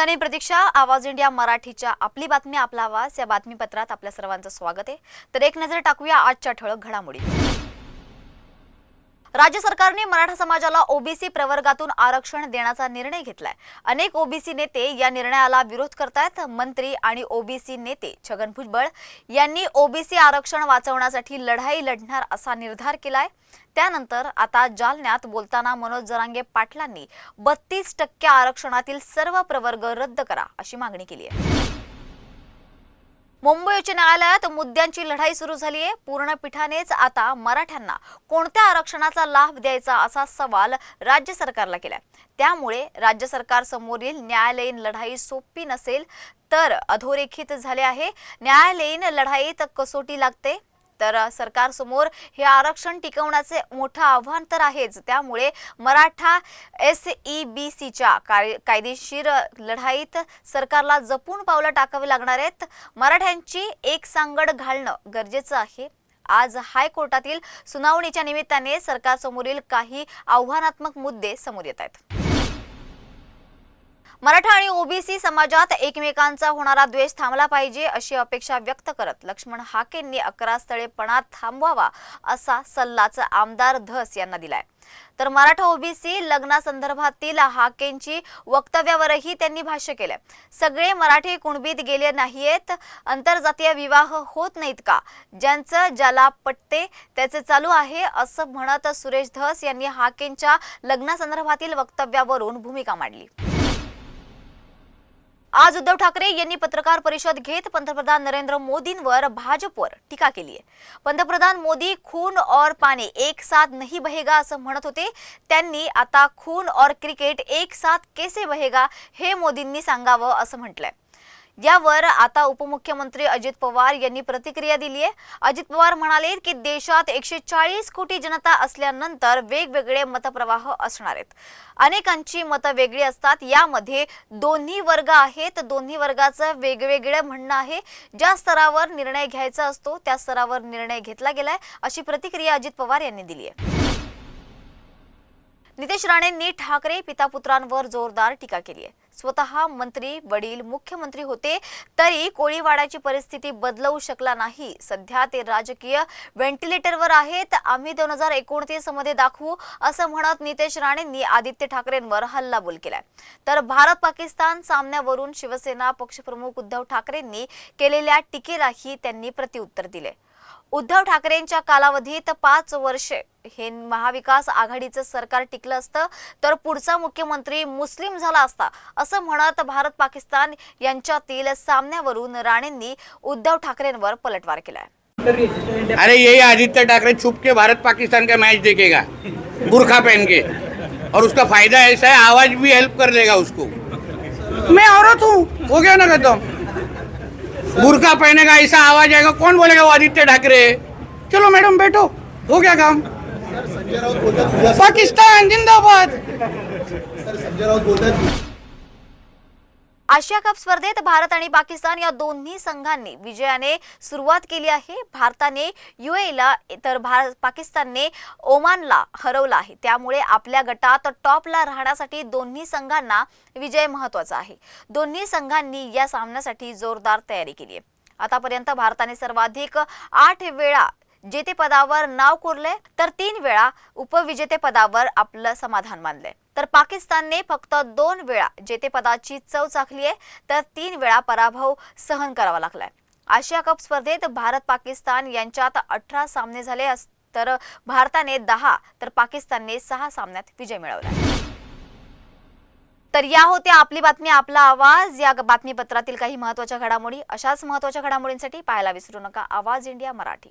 प्रतीक्षा. आवाज इंडिया मराठीच्या आपली बातमी आपला आवाज. या बातमीपत्रात आपल्या सर्वांचं स्वागत आहे. तर एक नजर टाकूया आजच्या ठळक घडामोडी. राज्य सरकारने मराठा समाजाला ओबीसी प्रवर्गातून आरक्षण देण्याचा निर्णय घेतलाय. अनेक ओबीसी नेते या निर्णयाला विरोध करतायत. मंत्री आणि ओबीसी नेते छगन भुजबळ यांनी ओबीसी आरक्षण वाचवण्यासाठी लढाई लढणार असा निर्धार केलाय. त्यानंतर आता जालन्यात बोलताना मनोज जरांगे पाटलांनी बत्तीस टक्के आरक्षणातील सर्व प्रवर्ग रद्द करा अशी मागणी केली आहे. मुंबई उच्च न्यायालयात मुद्द्यांची लढाई सुरू झाली आहे पूर्ण पीठानेच आता मराठ्यांना कोणत्या आरक्षणाचा लाभ द्यायचा असा सवाल राज्य सरकारला केलाय. त्यामुळे राज्य सरकार समोरील न्यायालयीन लढाई सोपी नसेल तर अधोरेखित झाले आहे. न्यायालयीन लढाईत कसोटी लागते? तर सरकारसमोर हे आरक्षण टिकवण्याचे मोठं आव्हान तर आहेच. त्यामुळे मराठा एस ई बी सीच्या कायदेशीर लढाईत सरकारला जपून पावलं टाकावी लागणार आहेत. मराठ्यांची एक सांगड घालणं गरजेचं आहे. आज हायकोर्टातील सुनावणीच्या निमित्ताने सरकारसमोरील काही आव्हानात्मक मुद्दे समोर येत आहेत. मराठा आणि ओबीसी समाजात एकमेकांचा होणारा द्वेष थांबला पाहिजे अशी अपेक्षा व्यक्त करत लक्ष्मण हाकेंनी अकरा स्थळेपणा थांबवावा असा सल्लाच आमदार धस यांना दिलाय. तर मराठा ओबीसी लग्नासंदर्भातील हाकेंची वक्तव्यावरही त्यांनी भाष्य केलंय. सगळे मराठी कुणबीत गेले नाहीयेत आंतरजातीय विवाह होत नाहीत का? ज्यांचं ज्याला पटते त्याचे चालू आहे असं म्हणत सुरेश धस यांनी हाकेंच्या लग्नासंदर्भातील वक्तव्यावरून भूमिका मांडली. आज उद्धव ठाकरे यांनी पत्रकार परिषद घेत पंतप्रधान नरेंद्र मोदींवर भाजपवर टीका केली आहे. पंतप्रधान मोदी खून और पाणी एक साथ नहीं बहेगा असं म्हणत होते. त्यांनी आता खून और क्रिकेट एक साथ कैसे बहेगा हे मोदींनी सांगावं असं म्हटलंय. यावर आता उपमुख्यमंत्री अजित पवार यांनी प्रतिक्रिया दिली आहे अजित पवार म्हणाले की देशात एकशे चाळीस कोटी जनता असल्यानंतर वेगवेगळे मतप्रवाह असणार आहेत. अनेकांची मतं वेगळी असतात. यामध्ये दोन्ही वर्ग आहेत. दोन्ही वर्गाचं वेगवेगळं म्हणणं आहे. ज्या स्तरावर निर्णय घ्यायचा असतो त्या स्तरावर निर्णय घेतला गेलाय अशी प्रतिक्रिया अजित पवार यांनी दिली आहे नितेश राणेंनी ठाकरे पितापुत्रांवर जोरदार टीका केली आहे. स्वतः मंत्री वडील मुख्यमंत्री होते तरी कोळीवाड्याची परिस्थिती बदलवू शकला नाही. सध्या ते राजकीय व्हेंटिलेटरवर आहेत. आम्ही दोन हजार एकोणतीसमध्ये दाखवू असं म्हणत नितेश राणेंनी आदित्य ठाकरेंवर हल्लाबोल केलाय. तर भारत पाकिस्तान सामन्यावरून शिवसेना पक्षप्रमुख उद्धव ठाकरेंनी केलेल्या टीकेलाही त्यांनी प्रत्युत्तर दिले उद्धव ठाकरेंच्या कालावधीत पाच वर्षे हे महाविकास आघाडीचं सरकार टिकलं असतं तर पुढचा मुख्यमंत्री मुस्लिम झाला असता असं म्हणत भारत पाकिस्तान यांच्यातील सामन्यावरून राणेंनी उद्धव ठाकरेंवर पलटवार केलाय. अरे यही आदित्य ठाकरे छुप के भारत पाकिस्तान का मैच देखेगा बुरखा पहन के। और उसका फायदा ऐसा है आवाज भी हेल्प कर देगा उसको। मैं औरत हूँ हो गया ना खत्म। बुरखा पहनेगा ऐसा आवाज आएगा? कौन बोलेगा वो आदित्य ठाकरे? चलो मैडम बैठो। हो गया काम। पाकिस्तान जिंदाबाद। आशिया कप स्पर्धेत भारत आणि पाकिस्तान या दोन्ही संघांनी विजयाने सुरुवात केली आहे. भारताने युएला तर भारत पाकिस्तानने ओमानला हरवलं आहे. त्यामुळे आपल्या गटात टॉपला राहण्यासाठी दोन्ही संघांना विजय महत्त्वाचा आहे. दोन्ही संघांनी या सामन्यासाठी जोरदार तयारी केली आहे. आतापर्यंत भारताने सर्वाधिक आठ वेळा जेतेपदावर नाव कोरले तर तीन वेळा उपविजेतेपदावर आपलं समाधान मानलंय. तर पाकिस्तानने फक्त दोन वेळा जेतेपदाची चव चाखली आहे तर तीन वेळा पराभव सहन करावा लागलाय. आशिया कप स्पर्धेत भारत पाकिस्तान यांच्यात अठरा सामने झाले तर भारताने दहा तर पाकिस्तानने सहा सामन्यात विजय मिळवला. तर या होत्या आपली बातमी आपला आवाज. या बातमीपत्रातील काही महत्त्वाच्या घडामोडी अशाच महत्त्वाच्या घडामोडींसाठी पाहायला विसरू नका. आवाज इंडिया मराठी.